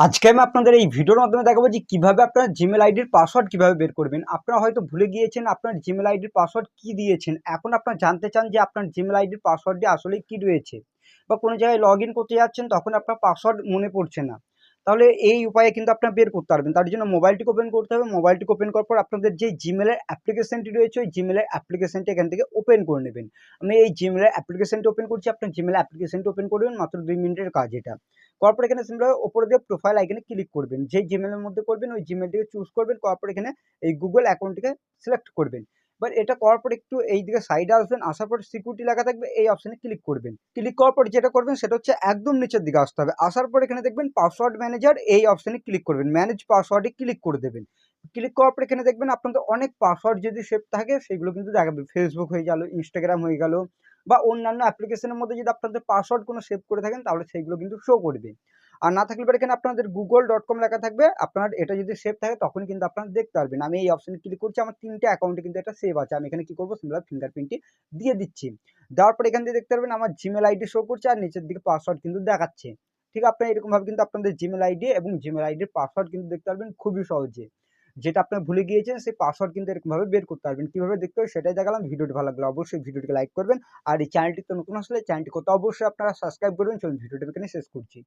আজকে আমি আপনাদের এই ভিডিওর মাধ্যমে দেখাবো যে কীভাবে আপনার জিমেল আইডির পাসওয়ার্ড কীভাবে বের করবেন। আপনারা হয়তো ভুলে গিয়েছেন আপনার জিমেল আইডির পাসওয়ার্ড কী দিয়েছেন। এখন আপনারা জানতে চান যে আপনার জিমেল আইডির পাসওয়ার্ডটি আসলে কী রয়েছে বা কোনো জায়গায় লগ করতে যাচ্ছেন তখন আপনার পাসওয়ার্ড মনে পড়ছে না। তাহলে এই উপায়ে কিন্তু আপনার বের করতে পারবেন। তার জন্য মোবাইলটিকে ওপেন করতে হবে। মোবাইলটি ওপেন করার পর আপনাদের যে জিমেলের অ্যাপ্লিকেশনটি রয়েছে, ওই জিমেলের অ্যাপ্লিকেশনটি এখান থেকে ওপেন করে নেবেন। আমি এই জিমেলের অ্যাপ্লিকেশনটি ওপেন করছি। আপনার জিমেল অ্যাপ্লিকেশনটি ওপেন করবেন মাত্র দুই মিনিটের কাজ এটা। করার পর এখানে সিম্পল ওপরে দিয়ে প্রোফাইল আইকনে ক্লিক করবেন। যেই জিমেলের মধ্যে করবেন, ওই জিমেলটিকে চুজ করবেন করার পর এখানে এই গুগল অ্যাকাউন্টটিকে সিলেক্ট করবেন। বাট এটা করার পর একটু এই দিকে সাইডে আসবেন, আসার পর সিকিউরিটি লেখা থাকবে, এই অপশানে ক্লিক করবেন। ক্লিক করার পর যেটা করবেন, সেটা হচ্ছে একদম নিচের দিকে আসতে হবে। আসার পর এখানে দেখবেন পাসওয়ার্ড ম্যানেজার এই অপশানে ক্লিক করবেন। ম্যানেজ পাসওয়ার্ডে ক্লিক করে দেবেন। ক্লিক করার পর এখানে দেখবেন আপনাদের অনেক পাসওয়ার্ড যদি সেভ থাকে, সেগুলো কিন্তু দেখাবে। ফেসবুক হয়ে গেল ইনস্টাগ্রাম হয়ে গেল, বা অন্যান্য অ্যাপ্লিকেশনের মধ্যে যদি আপনাদের পাসওয়ার্ড কোনো সেভ করে থাকেন, তাহলে সেইগুলো কিন্তু শো করবে। আর না থাকলে পরে এখানে আপনাদের গুগল ডট কম লেখা থাকবে, আপনার এটা যদি সেভ থাকে তখন কিন্তু আপনারা দেখতে পারবেন। আমি এই অপশানে ক্লিক করছি, আমার তিনটে অ্যাকাউন্টে কিন্তু এটা সেভ আছে। আমি এখানে কী করব? সিম্পল ফিঙ্গারপ্রিন্টটি দিয়ে দিচ্ছি। দেওয়ার পর এখান থেকে দেখতে পারবেন, আমার জিমেল আইডি শো করছে, আর নিচের দিকে পাসওয়ার্ড কিন্তু দেখাচ্ছে। ঠিক আপনার এরকমভাবে কিন্তু আপনাদের জিমেল আইডি এবং জিমেল আইডির পাসওয়ার্ড কিন্তু দেখতে পারবেন খুবই সহজে। যেটা আপনার ভুলে গিয়েছেন, সেই পাসওয়ার্ড কিন্তু এরকমভাবে বের করতে পারবেন। কীভাবে দেখতে হবে সেটাই দেখালাম। ভিডিওটি ভালো লাগলে অবশ্যই ভিডিওটিকে লাইক করবেন। আর এই চ্যানেলটি তো নতুন আসলে চ্যানেলটি করতে অবশ্যই আপনারা সাবস্ক্রাইব করবেন। চলুন, ভিডিওটি এখানে শেষ করছি।